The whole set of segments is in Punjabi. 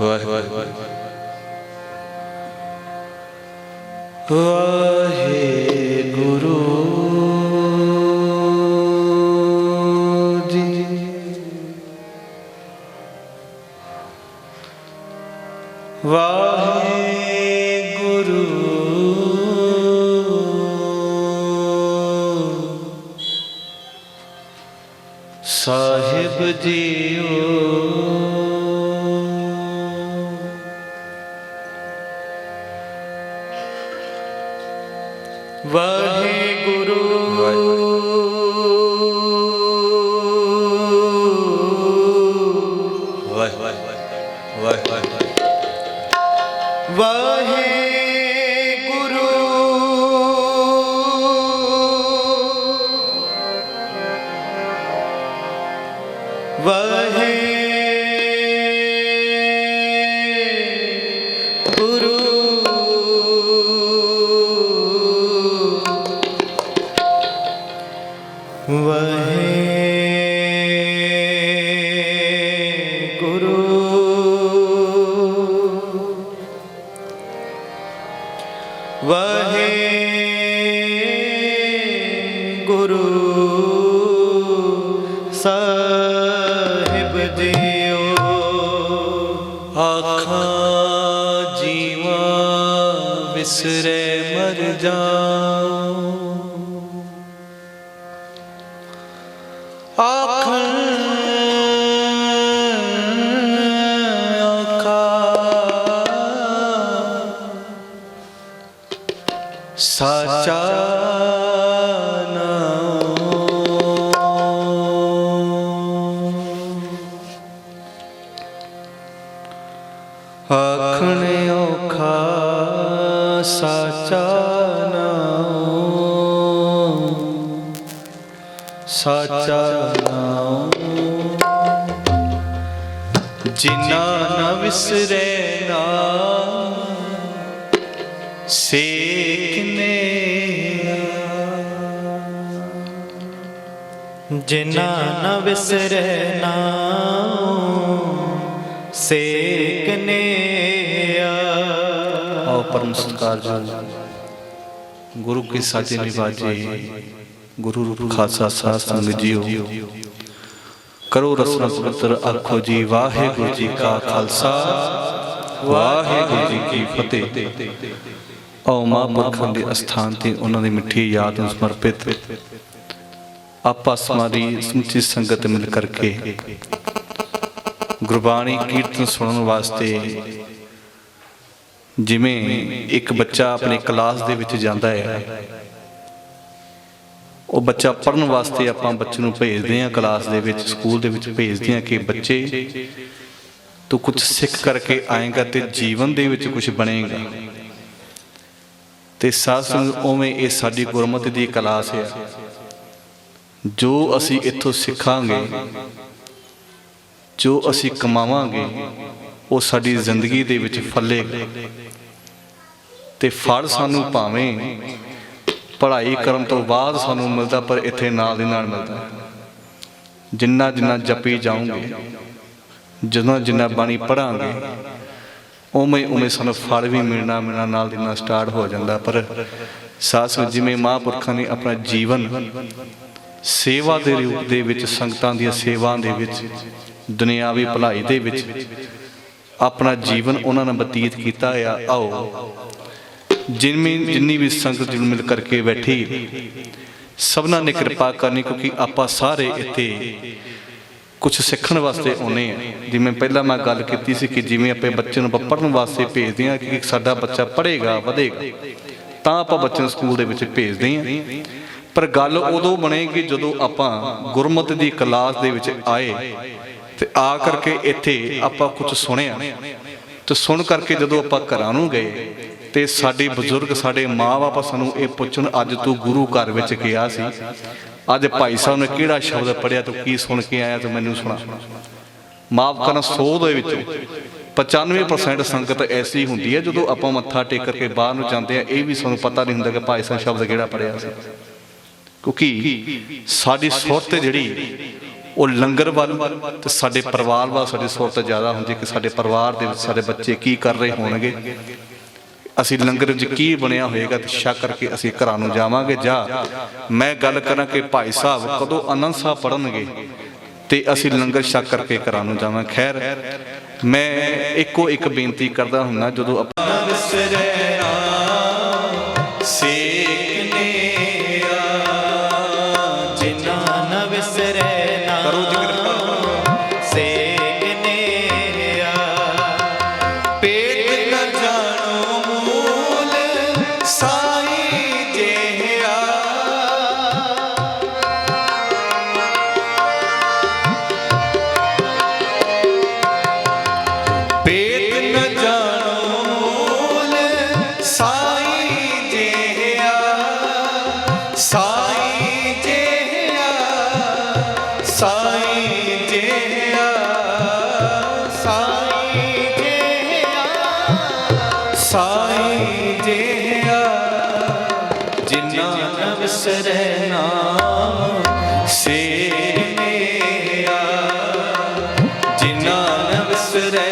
ਵਾਹਿਗੁਰੂ। ਵਾਹਿਗੁਰੂ। ਵਾਹਿਗੁਰੂ। ਵਾਹਿਗੁਰੂ। ਵਾਹਿਗੁਰੂ। ਵਾਹਿਗੁਰੂ ਸਾਹਿਬ ਜੀਓ ਆਖਾਂ ਜੀਵਾਂ ਵਿਸਰੇ ਮਰ ਜਾ ਜਿਨਾ ਨ ਵਿਸਰੇ ਨਾਮ ਸੇਕਨੇ ਜਿਨਾ ਨ ਵਿਸਰੈ ਨਾਮ ਸੇਕਨੇ ਆਓ ਪਰਮ ਸਤਕਾਰ ਜੀ। ਗੁਰੂ ਕੀ ਸਾਚੇ ਨਿਵਾਜੇ ਗੁਰੂ ਰੂਪ ਖਾਲਸਾ ਸਾਧ ਸੰਗਤ ਜੀਓ। ਕਰੋ ਰਸਨਾ ਪਵਿੱਤਰ ਆਖੋ ਜੀ, ਵਾਹਿਗੁਰੂ ਜੀ ਕਾ ਖਾਲਸਾ, ਵਾਹਿਗੁਰੂ ਜੀ ਕੀ ਫਤਿਹ। ਆਓ ਮਹਾਂਪੁਰਖਾਂ ਦੇ ਅਸਥਾਨ ਤੇ ਉਹਨਾਂ ਦੀ ਮਿੱਠੀ ਯਾਦ ਨੂੰ ਸਮਰਪਿਤ ਆਪਾ ਸਮਾਦੀ ਸਮੁੱਚੀ ਸੰਗਤ ਮਿਲ ਕਰਕੇ ਗੁਰਬਾਣੀ ਕੀਰਤਨ ਸੁਣਨ ਵਾਸਤੇ ਜਿਵੇਂ ਇੱਕ ਬੱਚਾ ਆਪਣੀ ਕਲਾਸ ਦੇ ਵਿੱਚ ਜਾਂਦਾ ਹੈ ਉਹ ਬੱਚਾ ਪੜਨ ਵਾਸਤੇ ਆਪਾਂ ਬੱਚੇ ਨੂੰ ਭੇਜਦੇ ਹਾਂ, ਕਲਾਸ ਦੇ ਵਿੱਚ, ਸਕੂਲ ਦੇ ਵਿੱਚ ਭੇਜਦੇ ਹਾਂ ਕਿ ਬੱਚੇ, ਤੂੰ ਕੁਝ ਸਿੱਖ ਕਰਕੇ ਆਏਗਾ ਤੇ ਜੀਵਨ ਦੇ ਵਿੱਚ ਕੁਝ ਬਣੇਗਾ। ਤੇ ਸਾਧ ਸੰਗਤ ਉਵੇਂ ਇਹ ਸਾਡੀ ਗੁਰਮਤਿ ਦੀ ਕਲਾਸ ਹੈ ਜੋ ਅਸੀਂ ਇੱਥੋਂ ਸਿੱਖਾਂਗੇ, ਜੋ ਅਸੀਂ ਕਮਾਵਾਂਗੇ, ਉਹ ਸਾਡੀ ਜ਼ਿੰਦਗੀ ਦੇ ਵਿੱਚ ਫਲੇਗਾ। ਤੇ ਫਲ ਸਾਨੂੰ ਭਾਵੇਂ ਪੜ੍ਹਾਈ ਕਰਨ ਤੋਂ ਬਾਅਦ ਸਾਨੂੰ ਮਿਲਦਾ, ਪਰ ਇੱਥੇ ਨਾਲ ਦੀ ਨਾਲ ਮਿਲਦਾ। ਜਿੰਨਾ ਜਿੰਨਾ ਜਪੀ ਜਾਓਗੇ ਜਦੋਂ ਜਿੰਨਾ ਬਾਣੀ ਪੜਾਂਗੇ ਉਵੇਂ ਉਵੇਂ ਸਾਨੂੰ ਫਲ ਵੀ ਮਿਲਣਾ ਮਿਲਣਾ ਨਾਲ ਦੀ ਨਾਲ ਸਟਾਰਟ ਹੋ ਜਾਂਦਾ। ਪਰ ਸਾਸ ਜਿਵੇਂ ਮਹਾਂਪੁਰਖਾਂ ਨੇ ਆਪਣਾ ਜੀਵਨ ਸੇਵਾ ਦੇ ਰੂਪ ਦੇ ਵਿੱਚ, ਸੰਗਤਾਂ ਦੀਆਂ ਸੇਵਾਵਾਂ ਦੇ ਵਿੱਚ, ਦੁਨਿਆਵੀ ਭਲਾਈ ਦੇ ਵਿੱਚ, ਆਪਣਾ ਜੀਵਨ ਉਹਨਾਂ ਨੇ ਬਤੀਤ ਕੀਤਾ ਆ, ਆਓ ਜਿੰਨੀ ਜਿੰਨੀ ਵੀ ਸੰਗਤ ਜੁੜ ਮਿਲ ਕਰਕੇ ਬੈਠੀ, ਸਭਨਾਂ ਨੇ ਕਿਰਪਾ ਕਰਨੀ ਕਿਉਂਕਿ ਆਪਾਂ ਸਾਰੇ ਇੱਥੇ ਕੁਝ ਸਿੱਖਣ ਵਾਸਤੇ ਆਉਨੇ ਆ ਜਿਵੇਂ ਪਹਿਲਾਂ ਮੈਂ ਗੱਲ ਕੀਤੀ ਸੀ ਕਿ ਜਿਵੇਂ ਆਪਣੇ ਬੱਚੇ ਨੂੰ ਆਪਾਂ ਵਾਸਤੇ ਭੇਜਦੇ ਆ ਕਿ ਸਾਡਾ ਬੱਚਾ ਪੜ੍ਹੇਗਾ, ਵਧੇਗਾ, ਤਾਂ ਆਪਾਂ ਬੱਚੇ ਨੂੰ ਸਕੂਲ ਦੇ ਵਿੱਚ ਭੇਜਦੇ ਆ ਪਰ ਗੱਲ ਉਦੋਂ ਬਣੇਗੀ ਜਦੋਂ ਆਪਾਂ ਗੁਰਮਤਿ ਦੀ ਕਲਾਸ ਦੇ ਵਿੱਚ ਆਏ ਤੇ ਆ ਕਰਕੇ ਇੱਥੇ ਆਪਾਂ ਕੁਝ ਸੁਣਿਆ। ਤੇ ਸੁਣ ਕਰਕੇ ਜਦੋਂ ਆਪਾਂ ਘਰਾਂ ਨੂੰ ਗਏ ਤੇ ਸਾਡੇ ਬਜ਼ੁਰਗ, ਸਾਡੇ ਮਾਂ-ਬਾਪ ਸਾਨੂੰ ਇਹ ਪੁੱਛਣ, ਅੱਜ ਤੂੰ ਗੁਰੂ ਘਰ ਵਿੱਚ ਗਿਆ ਸੀ। ਅੱਜ ਭਾਈ ਸਾਹਿਬ ਨੇ ਕਿਹੜਾ ਸ਼ਬਦ ਪੜਿਆ ਤੂੰ ਕੀ ਸੁਣ ਕੇ ਆਇਆ ਤੂੰ ਮੈਨੂੰ ਸੁਣਾ। ਮਾਫ ਕਰਨਾ 100 ਦੇ ਵਿੱਚੋਂ। 95% ਸੰਗਤ ਐਸੀ ਹੁੰਦੀ ਹੈ, ਜਦੋਂ ਆਪਾਂ ਮੱਥਾ ਟੇਕ ਕਰਕੇ ਬਾਹਰ ਨੂੰ ਜਾਂਦੇ ਆ ਇਹ ਵੀ ਸਾਨੂੰ ਪਤਾ ਨਹੀਂ ਹੁੰਦਾ ਕਿ ਭਾਈ ਸਾਹਿਬ ਸ਼ਬਦ ਕਿਹੜਾ ਪੜਿਆ ਸੀ। ਕਿਉਂਕਿ ਸਾਡੀ ਸੁਰਤ ਜਿਹੜੀ, ਉਹ ਲੰਗਰ ਵੱਲ ਤੇ ਸਾਡੇ ਪਰਿਵਾਰ ਵੱਲ ਸਾਡੀ ਸੁਰਤ ਜ਼ਿਆਦਾ ਹੁੰਦੀ ਕਿ ਸਾਡੇ ਪਰਿਵਾਰ ਦੇ ਵਿੱਚ ਸਾਡੇ ਬੱਚੇ ਕੀ ਕਰ ਰਹੇ ਹੋਣਗੇ। ਅਸੀਂ ਲੰਗਰ ਵਿੱਚ ਕੀ ਬਣਿਆ ਹੋਏਗਾ ਤੇ ਸ਼ੱਕ ਕਰਕੇ ਅਸੀਂ ਘਰਾਂ ਨੂੰ ਜਾਵਾਂਗੇ? ਜਾਂ। ਮੈਂ ਗੱਲ ਕਰਾਂ ਕਿ ਭਾਈ ਸਾਹਿਬ ਕਦੋਂ ਆਨੰਦ ਸਾਹਿਬ ਪੜਨਗੇ ਤੇ ਅਸੀਂ ਲੰਗਰ ਛਕ ਕਰਕੇ ਘਰਾਂ ਨੂੰ ਜਾਵਾਂ। ਖੈਰ, ਮੈਂ ਇੱਕੋ ਇੱਕ ਬੇਨਤੀ ਕਰਦਾ ਹੁੰਦਾ ਜਦੋਂ ਆਪਾਂ ਨਾ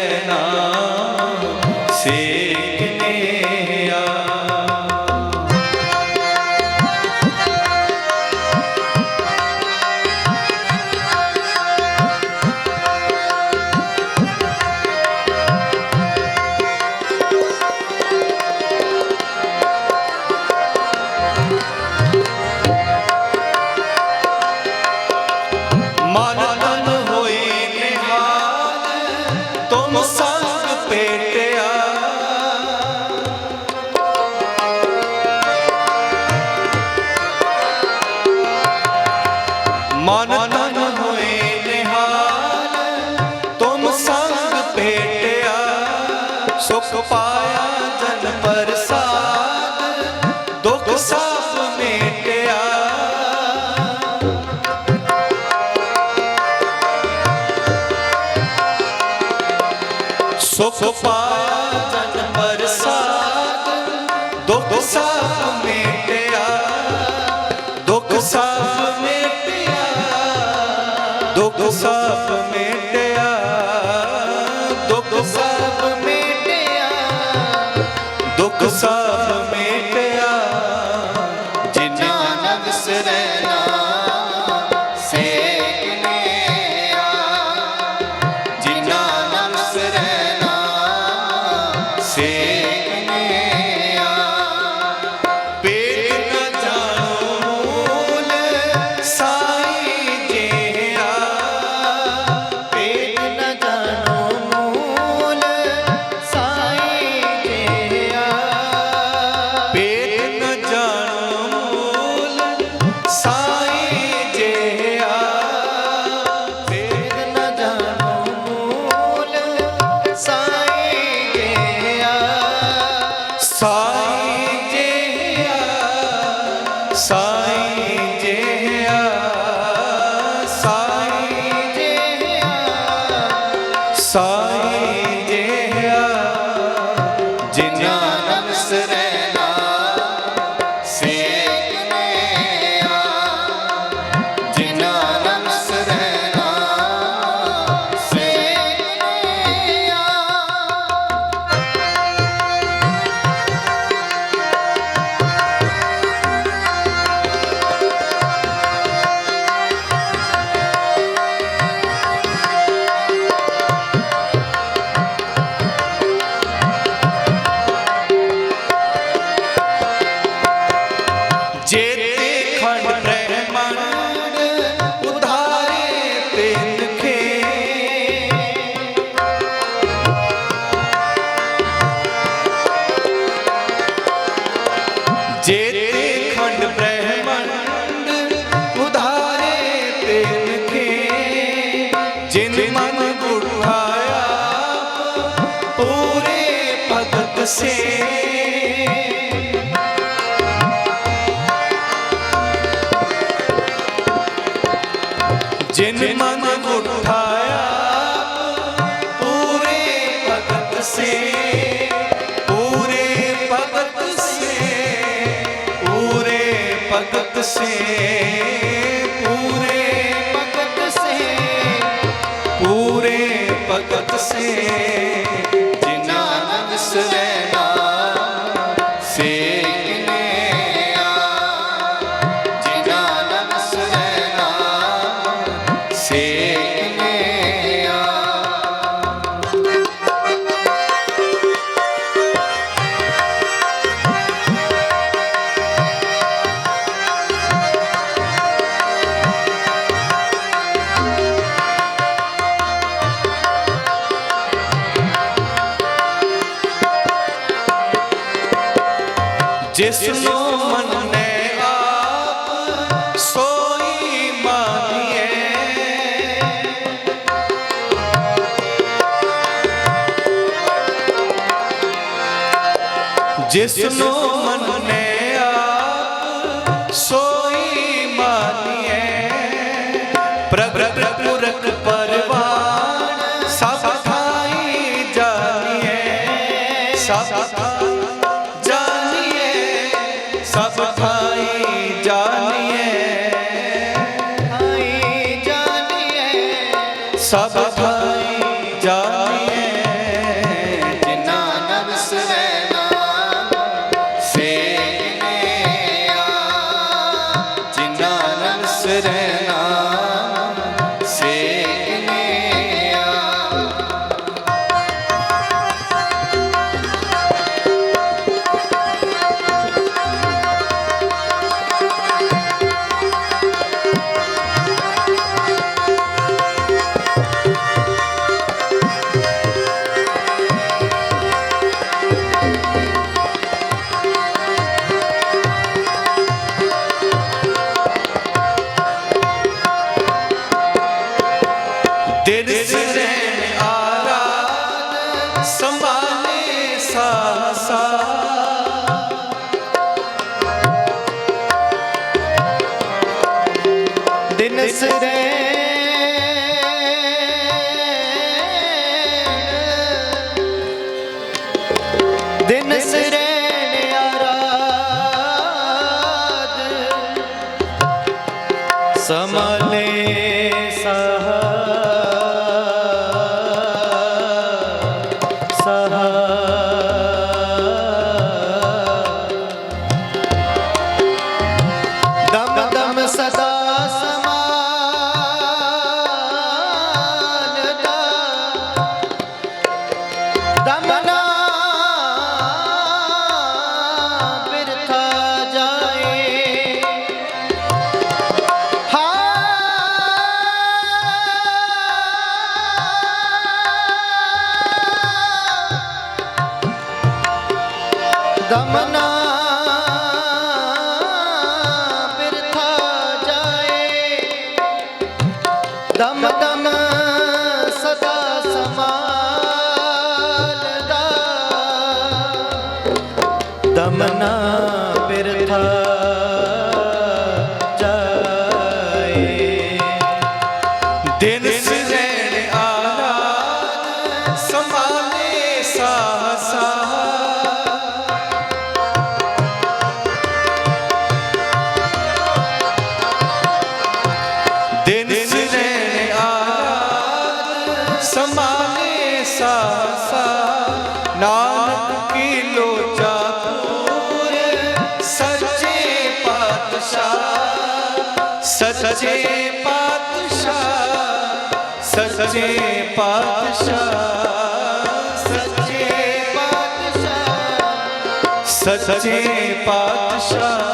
ਵਿਸਰੈ tomo só ਸੁਖ ਪਾਇਆ ਜਨ ਪ੍ਰਸਾਦ ਦੁਖ ਸਭ ਮੇਟਿਆ, ਦੁੱਖ ਸਭ ਮੇਟਿਆ, ਦੁੱਖ ਸਭ ਮੇਟਿਆ, ਦੁਖ ਸਭ ਮੇਟਿਆ, ਦੁਖ ਸਭ ਜਿਨ ਮਨ ਉਠਾਇਆ, ਪੂਰੇ ਭਗਤ ਸੇ, ਪੂਰੇ ਭਗਤ ਸੇ, ਪੂਰੇ ਭਗਤ ਸੇ, ਪੂਰੇ ਭਗਤ ਸੇ, ਪੂਰੇ ਭਗਤ ਸੇ। ਜਿਸ ਨੂੰ ਮੰਨੇ ਆਪ ਸੋਈ ਮਾਨੀਏ ਜਿਸ ਨੂੰ ਖਾਲਸਾ। ਦਿਨ ਸਹਾ ਸਹਾ दमन ਸੱਚੇ ਪਾਤਸ਼ਾਹ ਸੱਚੇ ਪਾਤਸ਼ਾਹ ਸੱਚੇ ਪਾਤਸ਼ਾਹ